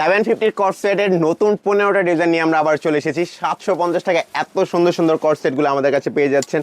Seven ফিফটির কর্সেটের সেটের নতুন পনেরোটা ডিজাইন নিয়ে আমরা আবার চলে এসেছি। সাতশো পঞ্চাশ টাকা এত সুন্দর সুন্দর কর্সেটগুলো সেটগুলো আমাদের কাছে পেয়ে যাচ্ছেন।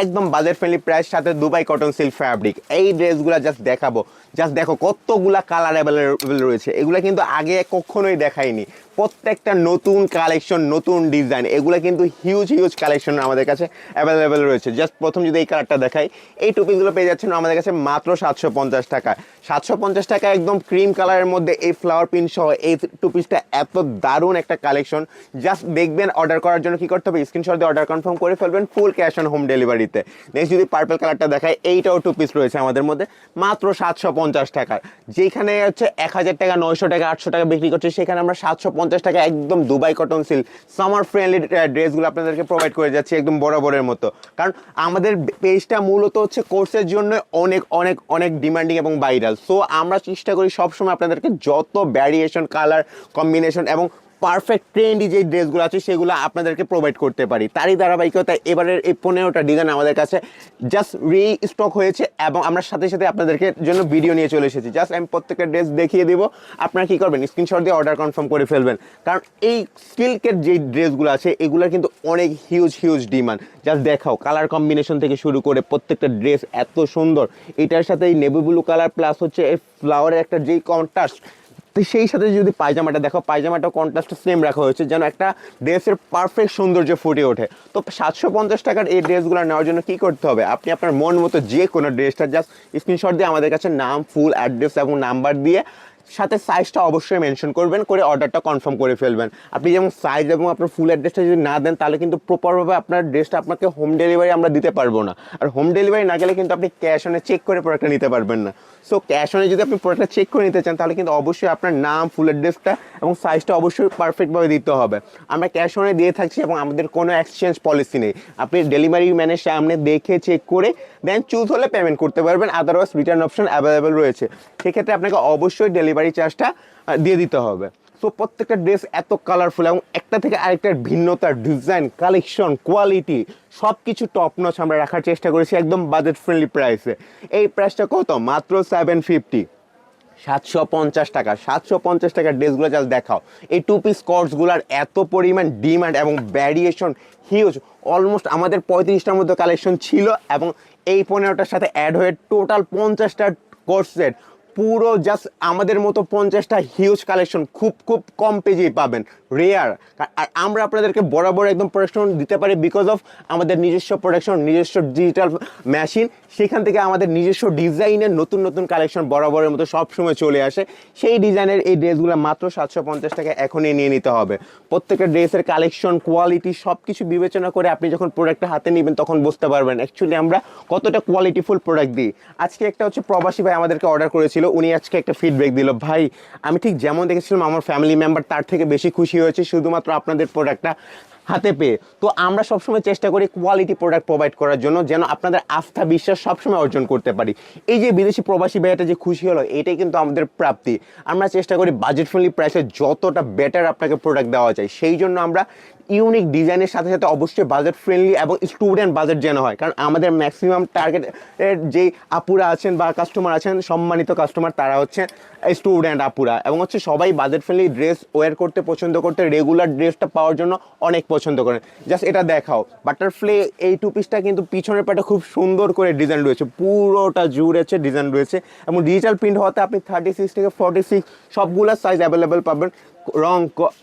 একদম বাজেট ফ্রেন্ডলি প্রাইস সাথে দুবাই কটন সিল্ক ফ্যাব্রিক এই ড্রেসগুলো জাস্ট দেখাবো। জাস্ট দেখো কতগুলা কালার অ্যাভেলেবেল রয়েছে। এগুলো কিন্তু আগে কখনোই দেখাইনি। প্রত্যেকটা নতুন কালেকশন নতুন ডিজাইন এগুলো কিন্তু হিউজ হিউজ কালেকশন আমাদের কাছে অ্যাভেলেবেল রয়েছে। জাস্ট প্রথম যদি এই কালারটা দেখাই, এই টুপিগুলো পেয়ে যাচ্ছেন আমাদের কাছে মাত্র সাতশো পঞ্চাশ টাকা। সাতশো পঞ্চাশ টাকা একদম ক্রিম কালারের মধ্যে এই ফ্লাওয়ার পিন সহ এই টুপিসটা এত দারুণ একটা কালেকশন জাস্ট দেখবেন অর্ডার করার জন্য কি করতে হবে? স্ক্রিনশট দিয়ে অর্ডার কনফার্ম করে ফেলবেন ফুল ক্যাশ অন হোম ডেলিভারিতে নেক্সট যদি পার্পল কালারটা দেখায় এইটাও টু পিস রয়েছে আমাদের মধ্যে, মাত্র সাতশো পঞ্চাশ টাকার যেখানে হচ্ছে এক হাজার টাকা, নয়শো টাকা, আটশো টাকা বিক্রি করছে, সেখানে আমরা সাতশো পঞ্চাশ টাকা একদম Dubai cotton silk summer friendly ড্রেসগুলো আপনাদেরকে প্রোভাইড করে যাচ্ছি একদম বরাবরের মতো। কারণ আমাদের পেজটা মূলত হচ্ছে কোর্সের জন্য অনেক অনেক অনেক ডিমান্ডিং এবং ভাইরাল সো আমরা চেষ্টা করি সবসময় আপনাদেরকে যত ভ্যারিয়েশন কালার কম্বিনেশন এবং পারফেক্ট ট্রেন্ডি যে ড্রেসগুলো আছে, সেগুলো আপনাদেরকে প্রোভাইড করতে পারি। তারই ধারাবাহিকতা এবারের এই পনেরোটা ডিজাইন আমাদের কাছে জাস্ট রি স্টক হয়েছে এবং আমরা সাথে সাথে আপনাদেরকে জন্য ভিডিও নিয়ে চলে এসেছি। জাস্ট আমি প্রত্যেকটা ড্রেস দেখিয়ে দিব। আপনারা কি করবেন? স্ক্রিনশট দিয়ে অর্ডার কনফার্ম করে ফেলবেন। কারণ এই সিল্কের যে ড্রেসগুলো আছে, এগুলোর কিন্তু অনেক হিউজ হিউজ ডিমান্ড জাস্ট দেখাও কালার কম্বিনেশন থেকে শুরু করে প্রত্যেকটা ড্রেস এত সুন্দর। এটার সাথে এই নেভি ব্লু কালার প্লাস হচ্ছে এই ফ্লাওয়ারের একটা যেই কন্ট্রাস্ট তো সেই সাথে যদি পায়জামাটা দেখো, পায়জামাটা কন্ট্রাস্ট সেম রাখা হয়েছে, যেন একটা ড্রেসের পারফেক্ট সৌন্দর্য ফুটে ওঠে। তো সাতশো পঞ্চাশ টাকার এই ড্রেসগুলো নেওয়ার জন্য কী করতে হবে? আপনি আপনার মন মতো যে কোনো ড্রেসটা জাস্ট স্ক্রিনশট দিয়ে আমাদের কাছে নাম ফুল অ্যাড্রেস এবং নাম্বার দিয়ে সাথে সাইজটা অবশ্যই মেনশন করবেন, করে অর্ডারটা কনফার্ম করে ফেলবেন। আপনি যেমন সাইজ এবং আপনার ফুল অ্যাড্রেসটা যদি না দেন, তাহলে কিন্তু প্রপারভাবে আপনার ড্রেসটা আপনাকে হোম ডেলিভারি আমরা দিতে পারব না। আর হোম ডেলিভারি না গেলে কিন্তু আপনি ক্যাশ অনে চেক করে প্রোডাক্টটা নিতে পারবেন না। সো ক্যাশ অনে যদি আপনি প্রোডাক্টটা চেক করে নিতে চান, তাহলে কিন্তু অবশ্যই আপনার নাম ফুল অ্যাড্রেসটা এবং সাইজটা অবশ্যই পারফেক্টভাবে দিতে হবে। আমরা ক্যাশ অনে দিয়ে থাকছি এবং আমাদের কোনো এক্সচেঞ্জ পলিসি নেই। আপনি ডেলিভারি ম্যানের সামনে দেখে চেক করে দেন চুজ হলে পেমেন্ট করতে পারবেন আদারওয়াইজ রিটার্ন অপশন অ্যাভেলেবেল রয়েছে। সেক্ষেত্রে আপনাকে অবশ্যই ডেলিভারি চার্জটা দিয়ে দিতে হবে। সো প্রত্যেকটা ড্রেস এত কালারফুল এবং একটা থেকে আরেকটার ভিন্নতা ডিজাইন কালেকশন কোয়ালিটি সব কিছু টপ নচ আমরা রাখার চেষ্টা করেছি একদম বাজেট ফ্রেন্ডলি প্রাইসে এই প্রাইসটা কত? মাত্র সেভেন ফিফটি সাতশো পঞ্চাশ টাকা। সাতশো পঞ্চাশ টাকার ড্রেসগুলো জাস্ট দেখাও। এই টু পিস কর্সগুলোর এত পরিমাণ ডিমান্ড এবং ভ্যারিয়েশন হিউজ অলমোস্ট আমাদের পঁয়ত্রিশটার মধ্যে কালেকশন ছিল এবং এই পনেরোটার সাথে অ্যাড হয়ে টোটাল পঞ্চাশটা কোর্সের পুরো জাস্ট আমাদের মতো পঞ্চাশটা হিউজ কালেকশন খুব খুব কম পেজেই পাবেন। রেয়ার আর আমরা আপনাদেরকে বরাবর একদম প্রোডাকশন দিতে পারি বিকজ অফ আমাদের নিজস্ব প্রোডাকশন নিজস্ব ডিজিটাল মেশিন সেখান থেকে আমাদের নিজস্ব ডিজাইনের নতুন নতুন কালেকশন বরাবরের মতো সবসময় চলে আসে। সেই ডিজাইনের এই ড্রেসগুলো মাত্র সাতশো পঞ্চাশ টাকা এখনই নিয়ে নিতে হবে। প্রত্যেকটা ড্রেসের কালেকশন কোয়ালিটি সব কিছু বিবেচনা করে আপনি যখন প্রোডাক্টটা হাতে নেবেন তখন বুঝতে পারবেন অ্যাকচুয়ালি আমরা কতটা কোয়ালিটিফুল প্রোডাক্ট দিই। আজকে একটা হচ্ছে প্রবাসী ভাই আমাদেরকে অর্ডার করেছিল, উনি আজকে একটা ফিডব্যাক দিল। ভাই, আমি ঠিক যেমন দেখেছিলাম, আমার ফ্যামিলি মেম্বার তার থেকে বেশি খুশি হয়েছে শুধুমাত্র আপনাদের প্রোডাক্টটা হাতে পেয়ে। তো আমরা সবসময় চেষ্টা করি কোয়ালিটি প্রোডাক্ট প্রোভাইড করার জন্য যেন আপনাদের আস্থা, বিশ্বাস সবসময় অর্জন করতে পারি। এই যে বিদেশি প্রবাসী ভাইয়াটা যে খুশি হলো, এটাই কিন্তু আমাদের প্রাপ্তি। আমরা চেষ্টা করি বাজেট ফ্রেন্ডলি প্রাইসে যতটা বেটার আপনাকে প্রোডাক্ট দেওয়া যায়, সেই জন্য আমরা ইউনিক ডিজাইনের সাথে সাথে অবশ্যই বাজেট ফ্রেন্ডলি এবং স্টুডেন্ট বাজেট যেন হয়। কারণ আমাদের ম্যাক্সিমাম টার্গেট যেই আপুরা আছেন বা কাস্টমার আছেন, সম্মানিত কাস্টমার তারা হচ্ছে স্টুডেন্ট আপুরা। এবং হচ্ছে সবাই বাজেট ফ্রেন্ডলি ড্রেস ওয়্যার করতে, পছন্দ করতে রেগুলার ড্রেসটা পাওয়ার জন্য অনেক পছন্দ করেন। জাস্ট এটা দেখাও। বাটারফ্লে এই টু পিসটা কিন্তু পিছনের পাটা খুব সুন্দর করে ডিজাইন রয়েছে। পুরোটা জুড়েছে ডিজাইন রয়েছে। এবং ডিজিটাল প্রিন্ট হওয়াতে আপনি থার্টি সিক্স থেকে ফর্টি সিক্স সবগুলো সাইজ অ্যাভেলেবেল পাবেন। রং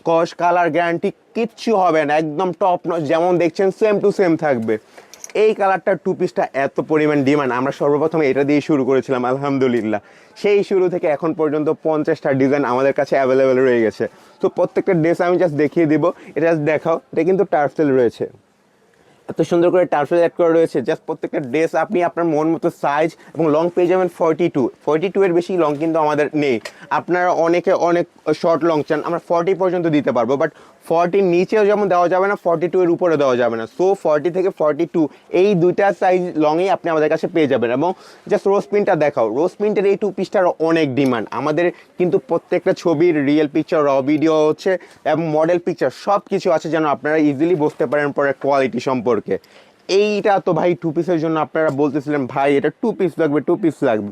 কস কালার গ্যারান্টি কিচ্ছু হবে না। একদম টপ যেমন দেখছেন সেম টু সেম থাকবে। এই কালারটার টু পিসটা এত পরিমাণ ডিমান্ড আমরা সর্বপ্রথম এটা দিয়ে শুরু করেছিলাম, আলহামদুলিল্লাহ। সেই শুরু থেকে এখন পর্যন্ত পঞ্চাশটা ডিজাইন আমাদের কাছে অ্যাভেলেবেল রয়ে গেছে। তো প্রত্যেকটা ড্রেস আমি জাস্ট দেখিয়ে দিব। এটা জাস্ট দেখাও। এটা কিন্তু টার্সেল রয়েছে। এত সুন্দর করে টার্ফেল অ্যাড করা রয়েছে। জাস্ট প্রত্যেকটা ড্রেস আপনি আপনার মন মতো সাইজ এবং লং পেয়ে যাবেন ফর্টি টু ফর্টি টু এর বেশি লং কিন্তু আমাদের নেই। আপনারা অনেকে অনেক শর্ট লং চান। আমরা ফর্টি পর্যন্ত দিতে পারব। বাট ফর্টির নিচেও যেমন দেওয়া যাবে না ফর্টি টু এর উপরে দেওয়া যাবে না। সো ফর্টি থেকে ফর্টি টু এই দুইটা সাইজ লংয়েই আপনি আমাদের কাছে পেয়ে যাবেন। এবং জাস্ট রোজ প্রিন্টটা দেখাও রোজ প্রিন্টের এই টু পিসটার অনেক ডিমান্ড আমাদের কিন্তু প্রত্যেকটা ছবির রিয়েল পিকচার র ভিডিও হচ্ছে, এবং মডেল পিকচার সব কিছু আছে যেন আপনারা ইজিলি বুঝতে পারেন পরে কোয়ালিটি সম্পর্কে। এইটা তো ভাই টু পিসের জন্য আপনারা বলতেছিলেন, ভাই, এটা টু পিস লাগবে টু পিস লাগবে।